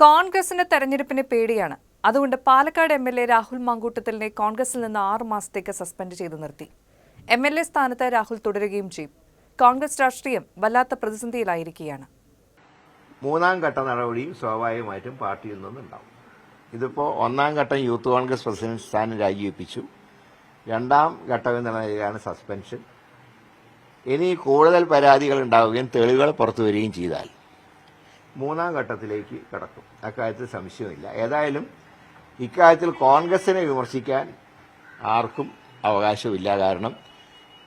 കോൺഗ്രസിന് തെരഞ്ഞെടുപ്പിന് പേടിയാണ്. അതുകൊണ്ട് Palakkad M L A Rahul മാങ്കൂട്ടത്തലിനെ കോൺഗ്രസിൽ നിന്ന് ആറു മാസത്തേക്ക് സസ്പെൻഡ് ചെയ്തു നിർത്തി. എം എൽ എ സ്ഥാനത്ത് രാഹുൽ തുടരുകയും ചെയ്യും. കോൺഗ്രസ് രാഷ്ട്രീയം വല്ലാത്ത പ്രതിസന്ധിയിലായിരിക്കുകയാണ്. മൂന്നാം ഘട്ട നടപടിയും സ്വാഭാവികമായിട്ടും പാർട്ടിയിൽ നിന്നുണ്ടാവും. ഇതിപ്പോൾ ഒന്നാം ഘട്ടം യൂത്ത് കോൺഗ്രസ് പ്രസിഡന്റ് സ്ഥാനം രാജിവെപ്പിച്ചു. രണ്ടാം ഘട്ടം എന്നുള്ള സസ്പെൻഷൻ. ഇനി കൂടുതൽ പരാതികൾ ഉണ്ടാവുകയും തെളിവുകൾ പുറത്തു വരികയും ചെയ്താൽ മൂന്നാം ഘട്ടത്തിലേക്ക് കടക്കും. അക്കാര്യത്തിൽ സംശയമില്ല. ഏതായാലും ഇക്കാര്യത്തിൽ കോൺഗ്രസിനെ വിമർശിക്കാൻ ആർക്കും അവകാശമില്ല. കാരണം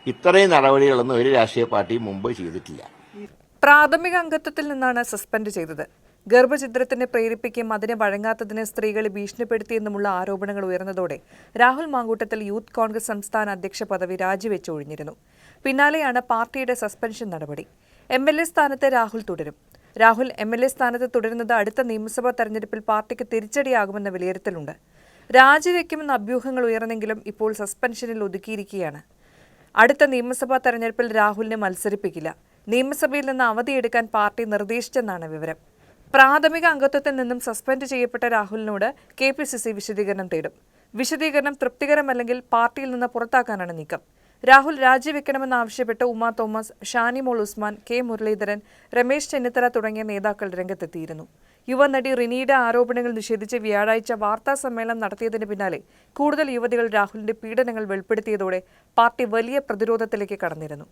ഇത്രയും നടപടികളൊന്നും ഒരു രാഷ്ട്രീയ പാർട്ടി മുമ്പ് ചെയ്തിട്ടില്ല. പ്രാഥമിക അംഗത്വത്തിൽ നിന്നാണ് സസ്പെൻഡ് ചെയ്തത്. ഗർഭചിത്രത്തിനെ പ്രേരിപ്പിക്കുകയും അതിനെ വഴങ്ങാത്തതിന് സ്ത്രീകളെ ഭീഷണിപ്പെടുത്തിയെന്നുമുള്ള ആരോപണങ്ങൾ ഉയർന്നതോടെ രാഹുൽ മാങ്കൂട്ടത്തിൽ യൂത്ത് കോൺഗ്രസ് സംസ്ഥാന അധ്യക്ഷ പദവി രാജിവെച്ചൊഴിഞ്ഞിരുന്നു. പിന്നാലെയാണ് പാർട്ടിയുടെ സസ്പെൻഷൻ നടപടി. എം എൽ എ സ്ഥാനത്ത് രാഹുൽ തുടരും. രാഹുൽ എം എൽ എ സ്ഥാനത്ത് തുടരുന്നത് അടുത്ത നിയമസഭാ തെരഞ്ഞെടുപ്പിൽ പാർട്ടിക്ക് തിരിച്ചടിയാകുമെന്ന വിലയിരുത്തലുണ്ട്. രാജിവെക്കുമെന്ന അഭ്യൂഹങ്ങൾ ഉയർന്നെങ്കിലും ഇപ്പോൾ സസ്പെൻഷനിൽ ഒതുക്കിയിരിക്കുകയാണ്. അടുത്ത നിയമസഭാ തെരഞ്ഞെടുപ്പിൽ രാഹുലിനെ മത്സരിപ്പിക്കില്ല. നിയമസഭയിൽ നിന്ന് അവധിയെടുക്കാൻ പാർട്ടി നിർദ്ദേശിച്ചെന്നാണ് വിവരം. പ്രാഥമിക അംഗത്വത്തിൽ നിന്നും സസ്പെൻഡ് ചെയ്യപ്പെട്ട രാഹുലിനോട് കെ പി സി സി വിശദീകരണം തേടും. വിശദീകരണം തൃപ്തികരമല്ലെങ്കിൽ പാർട്ടിയിൽ നിന്ന് പുറത്താക്കാനാണ് നീക്കം. രാഹുൽ രാജിവെക്കണമെന്നാവശ്യപ്പെട്ട് ഉമ തോമസ് ഷാനിമോൾ ഉസ്മാൻ കെ മുരളീധരൻ രമേശ് ചെന്നിത്തല തുടങ്ങിയ നേതാക്കൾ രംഗത്തെത്തിയിരുന്നു. യുവനടി റിനിയുടെ ആരോപണങ്ങൾ നിഷേധിച്ച് വ്യാഴാഴ്ച വാർത്താ സമ്മേളനം നടത്തിയതിന് പിന്നാലെ കൂടുതൽ യുവതികൾ രാഹുലിന്റെ പീഡനങ്ങൾ വെളിപ്പെടുത്തിയതോടെ പാർട്ടി വലിയ പ്രതിരോധത്തിലേക്ക് കടന്നിരുന്നു.